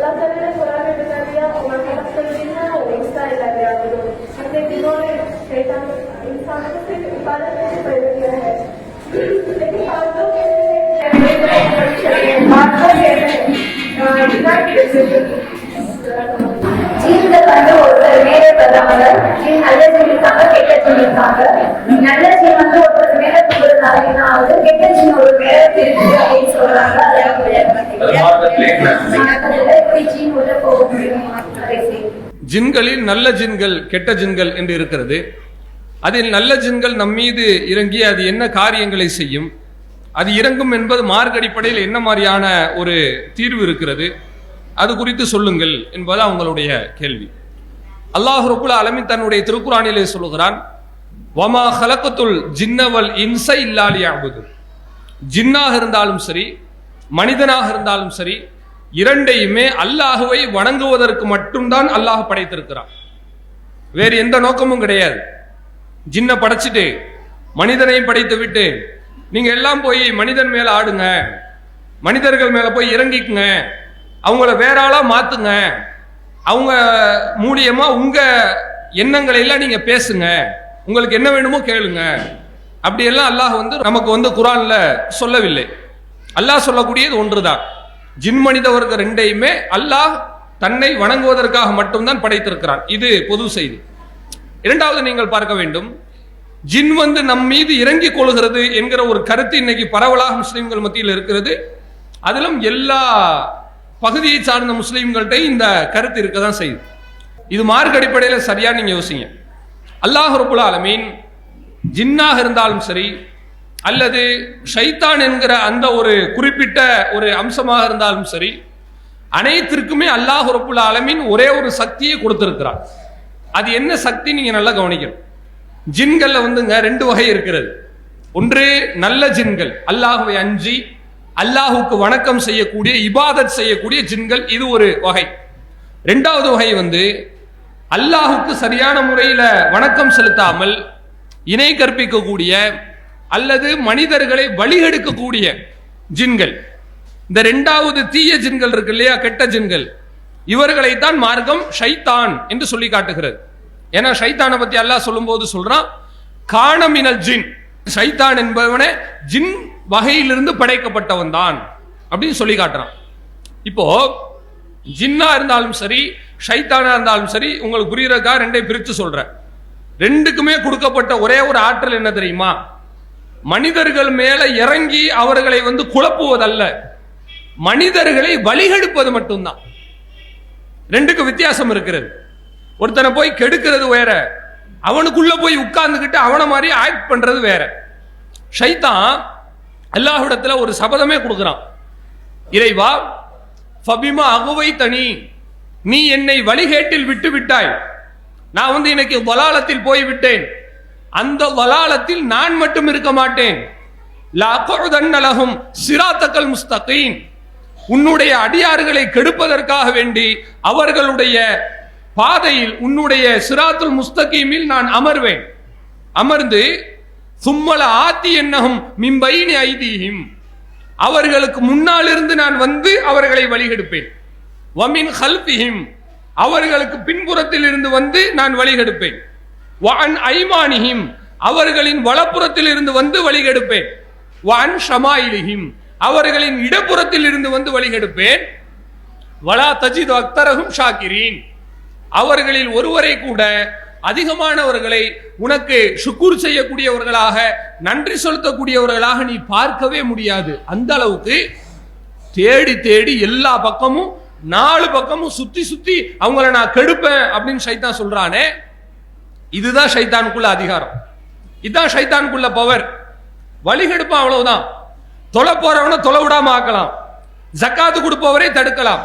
ಲೋಕದಲ್ಲಿ ಕೊರೋನಾ ವಿರುದ್ಧದ ಮಕ್ಕಳಿಂದ ನಡೆಸ್ತಾ ಇದ್ದಾರೆ ಅವರು ಮತ್ತೆ ಜಿನ್ನೋನೆ इंसान को सिर्फ़ इबादत में प्रयोग किया है लेकिन आप लोग ஜீவனுக்கு வந்து ஒருத்தர் மேலே படுறாங்க நல்ல ஜீவனுக்காக கெட்ட ஜீவனுக்காக நல்ல ஜீவன் வந்து ஒருத்தர் மேலே தூங்குறதுனால என்ன ஆகுது கெட்ட ஜீவன் ஒரு மேலே தெரிஞ்சு ஜின்களில் நல்ல ஜின்கள் கெட்ட ஜின்கள் என்று இருக்கிறது. அதில் நல்ல ஜின்கள் நம் மீது இறங்கி அது என்ன காரியங்களை செய்யும்? அது இறங்கும் என்பது மார்க் அடிப்படையில் என்ன மாதிரியான ஒரு தீர்வு இருக்கிறது? அது குறித்து சொல்லுங்கள் என்பது அவங்களுடைய கேள்வி. அல்லாஹ் ரபுல் அலமின் தன்னுடைய திருக்குறானிலே சொல்லுகிறான் வமா ஹலக்கத்துல் ஜின்னவல் இன்சை இல்லாலி ஜின்னாக இருந்தாலும் சரி மனிதனாக இருந்தாலும் சரி இரண்டையுமே அல்லாஹுவை வணங்குவதற்கு மட்டும்தான் அல்லாஹ் படைத்திருக்கிறான். வேறு எந்த நோக்கமும் கிடையாது. ஜின்னை படைச்சிட்டு மனிதனையும் படைத்து விட்டு நீங்க எல்லாம் போய் மனிதன் மேல ஆடுங்க மனிதர்கள் மேல போய் இறங்கிக்குங்க அவங்கள வேற ஆளா மாத்துங்க அவங்க மூலியமா உங்க எண்ணங்களை எல்லாம் நீங்க பேசுங்க உங்களுக்கு என்ன வேணுமோ கேளுங்க. அப்படியெல்லாம் அல்லாஹ் வந்து நமக்கு வந்து குரான்ல சொல்லவில்லை. அல்லாஹ் சொல்லக்கூடியது ஒன்றுதான். ஜின் மனித வர்க்க ரெண்டையுமே அல்லாஹ் தன்னை வணங்குவதற்காக மட்டும்தான் படைத்திருக்கிறான். இது பொது செய்தி. இரண்டாவது நீங்கள் பார்க்க வேண்டும். ஜின் வந்து நம் மீது இறங்கிக் கொள்கிறது என்கிற ஒரு கருத்து இன்னைக்கு பரவலாக முஸ்லீம்கள் மத்தியில் இருக்கிறது. அதிலும் எல்லா பகுதியை சார்ந்த முஸ்லீம்கள்ட்டையும் இந்த கருத்து இருக்க தான் செய்யுது. இது மார்க் அடிப்படையில் சரியா நீங்க யோசிங்க. அல்லாஹ் ரபுல் ஆலமீன் ஜின்னாக இருந்தாலும் சரி அல்லது ஷைத்தான் என்கிற அந்த ஒரு குறிப்பிட்ட ஒரு அம்சமாக இருந்தாலும் சரி அனைத்திற்குமே அல்லாஹ் ரபுல் அலமின் ஒரே ஒரு சக்தியை கொடுத்திருக்கிறார் அது என்ன சக்தி நீங்க நல்லா கவனிக்கணும். ஜின்களில் வந்துங்க ரெண்டு வகை இருக்கிறது. ஒன்று நல்ல ஜின்கள். அல்லாஹுவை அஞ்சி அல்லாஹுக்கு வணக்கம் செய்யக்கூடிய இபாதத் செய்யக்கூடிய ஜின்கள் இது ஒரு வகை. ரெண்டாவது வகை வந்து அல்லாஹுக்கு சரியான முறையில் வணக்கம் செலுத்தாமல் இணை கற்பிக்கக்கூடிய அல்லது மனிதர்களை வழிகெடுக்கக்கூடிய ஜின்கள். இந்த ரெண்டாவது தீய ஜின்கள் இருக்கு இல்லையா? கெட்ட ஜின்கள். இவர்களைத்தான் மார்க்கம் ஷைத்தான் என்று சொல்லி காட்டுகிறது. ஏன்னா ஷைத்தானை பத்தி அல்லாஹ் சொல்லும்போது சொல்றான் காணமினல் ஜின். ஷைத்தான் என்பவனே ஜின் வகையிலிருந்து படைக்கப்பட்டவன் தான் அப்படின்னு சொல்லி காட்டுறான். இப்போ ஜின்னா இருந்தாலும் சரி ஷைத்தானா இருந்தாலும் சரி உங்களுக்கு புரியறதுக்காக ரெண்டையும் பிரித்து சொல்றேன். ரெண்டுக்குமே கொடுக்கப்பட்ட ஒரே ஒரு ஆற்றல் என்ன தெரியுமா? மனிதர்கள் மேல இறங்கி அவர்களை வந்து குழப்புவதல்ல. மனிதர்களை வழிகெடுப்பது மட்டும்தான். ரெண்டுக்கு வித்தியாசம் இருக்கிறது. ஒருத்தனை போய் கெடுக்கிறது வேற. அவனுக்குள்ள போய் உட்கார்ந்துக்கிட்டு அவனை மாதிரி ஆக்ட் பண்றது வேற. ஷைத்தான் அல்லாஹிடத்துல ஒரு சபதமே கொடுக்குறான். இறைவா ஃபபிமா அகுவை தனி நீ என்னை வழிகேட்டில் விட்டு விட்டாய் நான் வந்து இன்னைக்கு வலாலத்தில் போய் விட்டேன் அந்த வலாலத்தில் நான் மட்டும் இருக்க மாட்டேன். லகும் சிராத்தக்கல் முஸ்தகீன். உன்னுடைய அடியார்களை கெடுப்பதற்காக வேண்டி அவர்களுடைய பாதையில் உன்னுடைய சிராத்துல் முஸ்தகீமில் நான் அமர்வேன். அமர்ந்து சும்மல ஆத்தி என்னகும் மிம்பைனி ஐதீகிம் அவர்களுக்கு முன்னால் இருந்து நான் வந்து அவர்களை வழிகெடுப்பேன். வமின் ஹல்பிஹிம் அவர்களுக்கு பின்புறத்தில் இருந்து வந்து நான் வழிகெடுப்பேன் வான் ஐமானிஹிம் அவர்களின் வலப்புறத்தில் இருந்து வந்து வழிகெடுப்பேன் வான் ஷமாயிலிஹிம் அவர்களின் இடப்புறத்தில் இருந்து வந்து வழிகெடுப்பேன் வலா தஜித் அக்தரகும் ஷாக்கிரீன் அவர்களில் ஒருவரை கூட அதிகமானவர்களை உனக்கு சுக்குர் செய்யக்கூடியவர்களாக நன்றி செலுத்தக்கூடியவர்களாக நீ பார்க்கவே முடியாது. அந்த அளவுக்கு தேடி தேடி எல்லா பக்கமும் நாலு பக்கமும் சுத்தி சுத்தி அவங்கள நான் கெடுப்பேன் அப்படின்னு சைத்தான் சொல்றானே. இதுதான் சைத்தானுக்குள்ள அதிகாரம். இதுதான் சைத்தானுக்குள்ள பவர் வழிகெடுப்பான் அவ்வளவுதான். தொலை போறவனை தொலை விடாம ஆக்கலாம். ஜக்காத்து கொடுப்பவரை தடுக்கலாம்.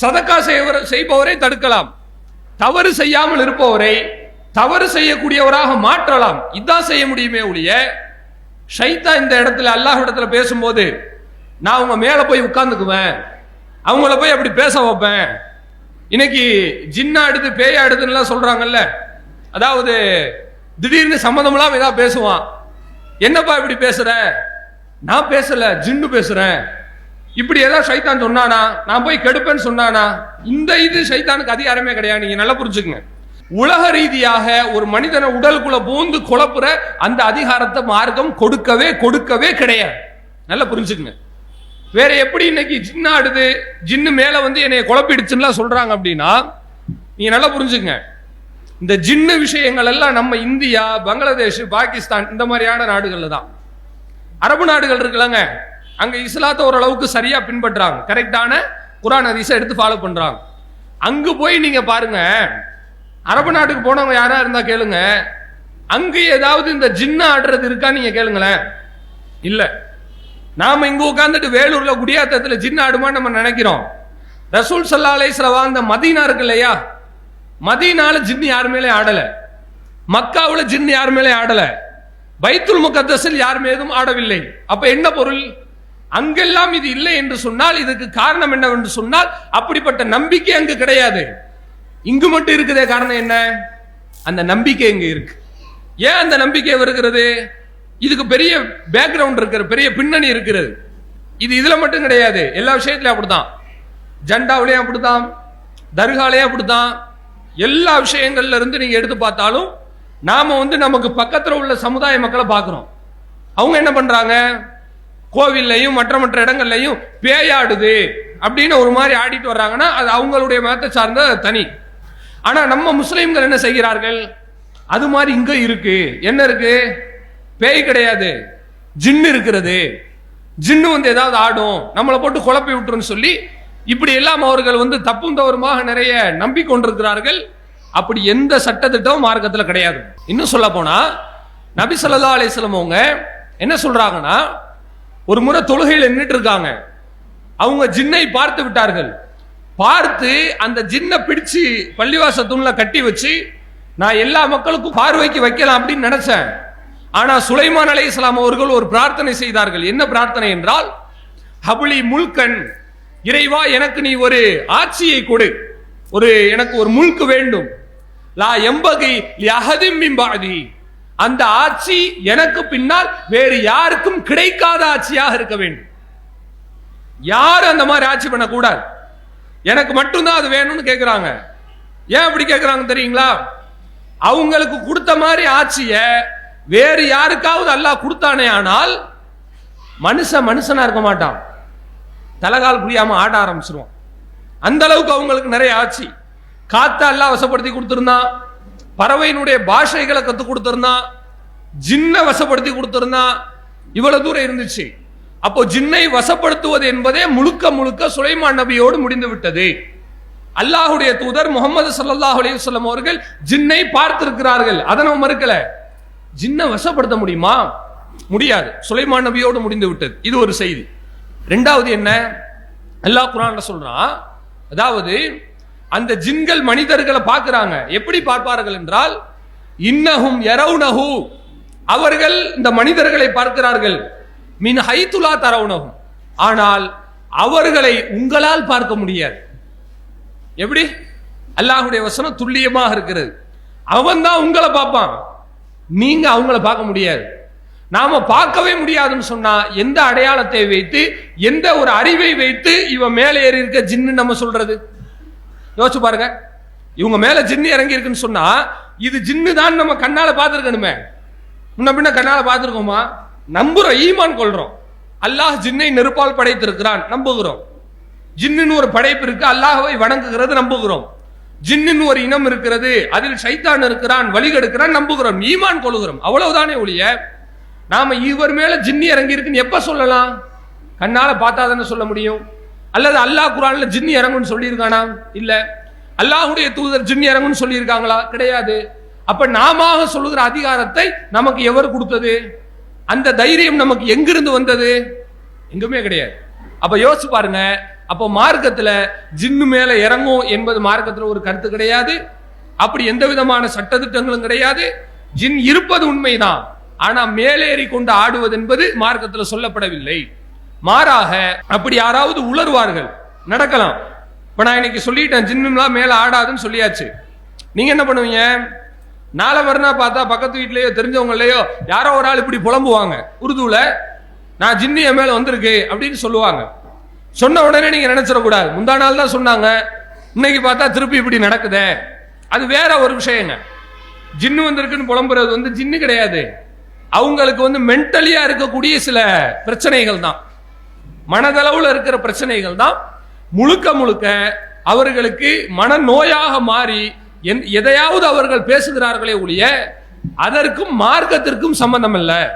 சதக்கா செய்பவரை தடுக்கலாம். தவறு செய்யாமல் இருப்பவரை தவறு செய்யக்கூடியவராக மாற்றலாம். இதான் செய்ய முடியுமே ஒழிய ஷைத்தா இந்த இடத்துல அல்லாஹ் இடத்துல பேசும்போது நான் அவங்க மேல போய் உட்கார்ந்துக்குவேன். அவங்கள போய் அப்படி பேச வைப்பேன். இன்னைக்கு ஜின்னா எடுத்து பேயா எடுத்துன்னு சொல்றாங்கல்ல. அதாவது திடீர்னு சம்மந்தமெல்லாம் ஏதாவது பேசுவான். என்னப்பா இப்படி பேசுற? நான் பேசல ஜின்னு பேசுறேன். இப்படி ஏதாவது சைத்தான் சொன்னானா? நான் போய் கெடுப்பேன்னு சொன்னானா? இந்த இது சைத்தானுக்கு அதிகாரமே கிடையாது. நீங்க நல்லா புரிஞ்சுக்கங்க. உலக ரீதியாக ஒரு மனிதனை உடலுக்குள்ள பூந்து குழப்புற அந்த அதிகாரத்தை மார்க்கம் கொடுக்கவே கொடுக்கவே கிடையாது. நல்லா புரிஞ்சுக்கங்க. வேற எப்படி இன்னைக்கு ஜின்னு ஆடுது? ஜின்னு மேல வந்து என்னை குழப்பிடுச்சுன்னு சொல்றாங்க அப்படின்னா நீங்க நல்லா புரிஞ்சுங்க இந்த ஜின்னு விஷயங்கள் எல்லாம் நம்ம இந்தியா பங்களாதேஷ் பாகிஸ்தான் இந்த மாதிரியான நாடுகள்ல தான். அரபு நாடுகள் இருக்குல்லங்க. அங்க இஸ்லாத்தை ஓரளவுக்கு சரியா பின்பற்றாங்க. கரெக்டான குரான் ஹதீஸை எடுத்து ஃபாலோ பண்றாங்க. அங்கே போய் நீங்க பாருங்க. அரபு நாட்டுக்கு போனவங்க யாரா இருந்தா கேளுங்க. அங்கே ஏதாவது இந்த ஜின்னு ஆடுறது இருக்கா நீங்க கேளுங்களேன். இல்லை. நாம இங்க உட்காந்துட்டு வேலூர்ல குடியாத்தத்துல ஜின்ன ஆடுமான்னு நம்ம நினைக்கிறோம். ரசூல் சல்லா அலைஸ்ல அந்த மதீனா இருக்கு இல்லையா? மதீனால ஜின்னு யார் மேலே ஆடல? மக்காவில் ஜின்னு யார் மேலே ஆடல? பைத்துல் முகத்தஸில் யார் மீதும் ஆடவில்லை? அப்ப என்ன பொருள்? அங்கெல்லாம் இது இல்லை என்று சொன்னால் இதுக்கு காரணம் என்னவென்று சொன்னால் அப்படிப்பட்ட நம்பிக்கை அங்கு கிடையாது. இங்கு மட்டும் இருக்குதே காரணம் என்ன? அந்த நம்பிக்கை இங்கு இருக்கு. ஏன் அந்த நம்பிக்கை வருகிறது? இதுக்கு பெரிய பேக்ரவுண்ட் இருக்கிற பெரிய பின்னணி இருக்கிறது. இது இதுல மட்டும் கிடையாது. எல்லா விஷயத்திலும் அப்படித்தான். ஜண்டாவிலையும் அப்படித்தான். தர்காலையும் அப்படித்தான். எல்லா விஷயங்கள்ல இருந்து நீங்க எடுத்து பார்த்தாலும் நாம வந்து நமக்கு பக்கத்துல உள்ள சமுதாய மக்களை பார்க்கிறோம். அவங்க என்ன பண்றாங்க? கோவில்லையும் மற்ற மற்ற இடங்கள்லையும் பேயாடுது அப்படின்னு ஒரு மாதிரி ஆடிட்டு வர்றாங்கன்னா அது அவங்களுடைய மதத்தை சார்ந்த தனி. ஆனா நம்ம முஸ்லீம்கள் என்ன செய்கிறார்கள்? அது மாதிரி இங்க இருக்கு. என்ன இருக்கு? பேய் கிடையாது. ஜின்னு இருக்கிறது. ஜின்னு வந்து ஏதாவது ஆடும். நம்மளை போட்டு குழப்பி விட்டுருன்னு சொல்லி இப்படி எல்லாம் அவர்கள் வந்து தப்பும் தவறுமாக நிறைய நம்பிக்கொண்டிருக்கிறார்கள் அப்படி எந்த சட்டத்திட்டமும் மார்க்கத்தில் கிடையாது. இன்னும் சொல்ல போனா நபி சொல்லா அலிஸ்லம் அவங்க என்ன சொல்றாங்கன்னா ஒரு முறை தொழுகையில் நின்றுட்டு இருக்காங்க. அவங்க ஜின்னை பார்த்து விட்டார்கள். பார்த்து அந்த ஜின்னை பிடிச்சு பள்ளிவாச தூணில் கட்டி வச்சு நான் எல்லா மக்களுக்கும் பார்வைக்கு வைக்கலாம் அப்படின்னு நினைச்சேன். ஆனா சுலைமான் அலை இஸ்லாம் அவர்கள் ஒரு பிரார்த்தனை செய்தார்கள். என்ன பிரார்த்தனை என்றால் ஹபுலி முல்கன் இறைவா எனக்கு நீ ஒரு ஆட்சியை கொடு. ஒரு எனக்கு ஒரு முல்கு வேண்டும். லா எம்பகை அகதிம்பிம்பாதி அந்த ஆட்சி எனக்கு பின்னால் வேறு யாருக்கும் கிடைக்காத ஆட்சியாக இருக்க வேண்டும். யாரும் அந்த மாதிரி ஆட்சி பண்ணக்கூடாது. எனக்கு மட்டும்தான் அது வேணும்னு கேட்குறாங்க ஏன் அப்படி கேட்குறாங்க தெரியுங்களா? அவங்களுக்கு கொடுத்த மாதிரி ஆட்சியை வேறு யாருக்காவது அல்லாஹ் கொடுத்தானே ஆனால் மனுஷன் மனுஷனா இருக்க மாட்டான். தலகால் புரியாம ஆட ஆரம்பிச்சிருவான். அந்த அளவுக்கு அவங்களுக்கு நிறைய ஆட்சி. காத்த எல்லாம் வசப்படுத்தி கொடுத்துருந்தான். பறவையினுடைய பாஷைகளை கத்து கொடுத்துருந்தான். ஜின்னை வசப்படுத்தி கொடுத்துருந்தான். இவ்வளவு தூரம் இருந்துச்சு. அப்போ ஜின்னை வசப்படுத்துவது என்பதே முழுக்க முழுக்க சுலைமான் நபியோடு முடிந்து விட்டது. அல்லாஹுடைய தூதர் முகமது சல்லாஹ் அலைஹி அவர்கள் ஜின்னை பார்த்திருக்கிறார்கள். அதை நம்ம மறுக்கலை. ஜின்ன வசப்படுத்த முடியுமா? முடியாது. சுலைமான் நபியோடு முடிந்து விட்டது. இது ஒரு செய்தி. ரெண்டாவது என்ன? அல்லாஹ் குரான்ல சொல்றான் அதாவது அந்த ஜின்கள் மனிதர்களை பார்க்கிறாங்க. எப்படி பார்ப்பார்கள் என்றால் இன்னஹும் யரவுனஹு அவர்கள் இந்த மனிதர்களை பார்க்கிறார்கள். மின் ஹைத்துலா தரவுனஹும் ஆனால் அவர்களை உங்களால் பார்க்க முடியாது. எப்படி? அல்லாஹுடைய வசனம் துல்லியமாக இருக்கிறது. அவன் தான் உங்களை பார்ப்பான். நீங்க அவங்கள பார்க்க முடியாது. நாம பார்க்கவே முடியாதுன்னு சொன்னா எந்த அடையாளத்தை வைத்து எந்த ஒரு அறிவை வைத்து இவன் மேலே ஏறி இருக்க ஜின்னு நம்ம சொல்றது? யோசிச்சு பாருங்க. இவங்க மேல ஜின்னு இறங்கி இருக்குன்னு சொன்னா இது ஜின்னு தான் நம்ம கண்ணால பார்த்துருக்கணுமே. முன்ன பின்ன கண்ணால பார்த்துருக்கோமா? நம்புறோம் ஈமான் கொள்றோம். அல்லாஹ் ஜின்னை நெருப்பால் படைத்திருக்கிறான் நம்புகிறோம். ஜின்னுன்னு ஒரு படைப்பு இருக்கு அல்லாஹவை வணங்குகிறது நம்புகிறோம். ஜின்னின் ஒரு இனம் இருக்கிறது. அதில் சைத்தான் இருக்கிறான் வழிகெடுக்கிறான் நம்புகிறோம். ஈமான் கொள்கிறோம். அவ்வளவுதானே ஒழிய நாம இவர் மேல ஜின்னி இறங்கி இருக்குன்னு எப்ப சொல்லலாம்? கண்ணால பார்த்தா தானே சொல்ல முடியும். அல்லது அல்லாஹ் குரான்ல ஜின்னி இறங்குன்னு சொல்லியிருக்கானா? இல்ல. அல்லாஹுடைய தூதர் ஜின்னி இறங்குன்னு சொல்லியிருக்காங்களா? கிடையாது. அப்ப நாம சொல்லுகிற அதிகாரத்தை நமக்கு எவர் கொடுத்தது? அந்த தைரியம் நமக்கு எங்கிருந்து வந்தது? எங்குமே கிடையாது. அப்ப யோசிச்சு பாருங்க அப்போ மார்க்கத்தில் ஜின்னு மேலே இறங்கும் என்பது மார்க்கத்தில் ஒரு கருத்து கிடையாது. அப்படி எந்த விதமான சட்டத்திட்டங்களும் கிடையாது. ஜின் இருப்பது உண்மைதான். ஆனா மேலேறி கொண்டு ஆடுவது என்பது மார்க்கத்தில் சொல்லப்படவில்லை. மாறாக அப்படி யாராவது உளறுவார்கள். நடக்கலாம். இப்ப நான் இன்னைக்கு சொல்லிட்டேன் ஜின்னுலாம் மேல ஆடாதுன்னு சொல்லியாச்சு. நீங்க என்ன பண்ணுவீங்க? நாளை மறுநாள் பார்த்தா பக்கத்து வீட்லயோ தெரிஞ்சவங்களையோ யாரோ ஒரு ஆள் இப்படி புலம்புவாங்க. உருதுல நான் ஜின்னு என் மேல வந்திருக்கு அப்படின்னு சொல்லுவாங்க. சொன்ன உடனே நீங்க நினைச்சிடக்கூடாது. முந்தா நாள் தான் சொன்னாங்க. இன்னைக்கு பார்த்தா திருப்பி இப்படி நடக்குதே. அது வேற ஒரு விஷயங்க. ஜின்னு வந்திருக்குன்னு புலம்புறது வந்து ஜின்னு கிடையாது. அவங்களுக்கு வந்து மென்டலியா இருக்கக்கூடிய சில பிரச்சனைகள் தான். மனதளவுல இருக்கிற பிரச்சனைகள் தான். முழுக்க முழுக்க அவர்களுக்கு மனநோயாக மாறி என்- எதையாவது அவர்கள் பேசுகிறார்களே ஒழிய அதற்கும் மார்க்கத்திற்கும் சம்பந்தம் இல்லை.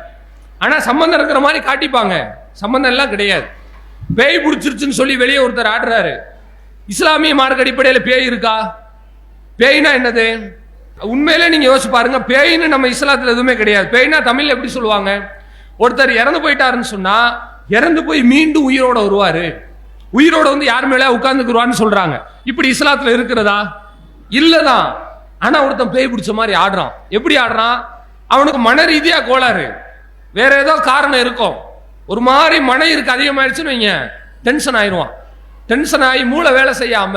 ஆனா சம்பந்தம் இருக்கிற மாதிரி காட்டிப்பாங்க. சம்பந்தம் எல்லாம் கிடையாது. பேய் பிடிச்சிருச்சுன்னு சொல்லி வெளியே ஒருத்தர் ஆடுறாரு. இஸ்லாமிய மார்க் அடிப்படையில் பேய் இருக்கா? பேய்னா என்னது? உண்மையிலே நீங்க யோசிச்சு பாருங்க பேயின்னு நம்ம இஸ்லாத்துல எதுவுமே கிடையாது. பேய்னா தமிழ்ல எப்படி சொல்லுவாங்க? ஒருத்தர் இறந்து போயிட்டாருன்னு சொன்னா இறந்து போய் மீண்டும் உயிரோட வருவாரு. உயிரோட வந்து யார் மேலே உட்கார்ந்துக்குருவான்னு சொல்றாங்க. இப்படி இஸ்லாத்துல இருக்கிறதா? இல்லதான். ஆனா ஒருத்தன் பேய் பிடிச்ச மாதிரி ஆடுறான். எப்படி ஆடுறான்? அவனுக்கு மன ரீதியா கோளாறு. வேற ஏதோ காரணம் இருக்கும். ஒரு மாதிரி மன இருக்கு அதிகமாயிடுச்சுன்னு வைங்க. டென்ஷன் ஆயிடுவான் டென்ஷன் ஆகி மூளை வேலை செய்யாம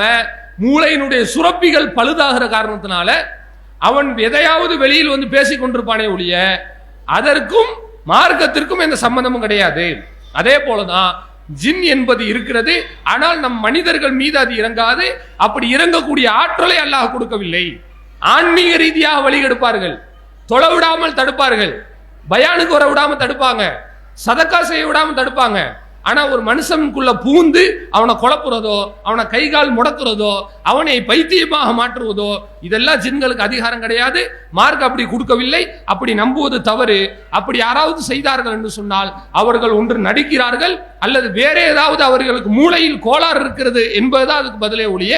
மூளையினுடைய சுரப்பிகள் பழுதாகிற காரணத்தினால அவன் எதையாவது வெளியில் வந்து பேசிக் கொண்டிருப்பானே ஒழிய அதற்கும் மார்க்கத்திற்கும் எந்த சம்பந்தமும் கிடையாது. அதே போலதான் ஜின் என்பது இருக்கிறது. ஆனால் நம் மனிதர்கள் மீது அது இறங்காது. அப்படி இறங்கக்கூடிய ஆற்றலை அல்லாஹ் கொடுக்கவில்லை. ஆன்மீக ரீதியாக வழிகெடுப்பார்கள் தொலை விடாமல் தடுப்பார்கள். பயானுக்கு வர விடாமல் தடுப்பாங்க. சதக்கா செய்ய விடாமல் தடுப்பாங்க. ஆனால் ஒரு மனுஷனுக்குள்ள பூந்து அவனை குழப்புறதோ அவனை கை கால் முடக்கிறதோ அவனை பைத்தியமாக மாற்றுவதோ இதெல்லாம் ஜின்களுக்கு அதிகாரம் கிடையாது. மார்க் அப்படி கொடுக்கவில்லை. அப்படி நம்புவது தவறு. அப்படி யாராவது செய்தார்கள் என்று சொன்னால் அவர்கள் ஒன்று நடிக்கிறார்கள் அல்லது வேற ஏதாவது அவர்களுக்கு மூளையில் கோளாறு இருக்கிறது என்பதுதான் அதுக்கு பதிலே ஒழிய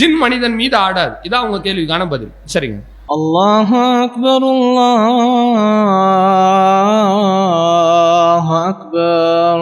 ஜின் மனிதன் மீது ஆடாது. இதான் உங்க கேள்விக்கான பதில். சரிங்க. அல்லாஹ் அக்பர் அல்லாஹ் الله أكبر.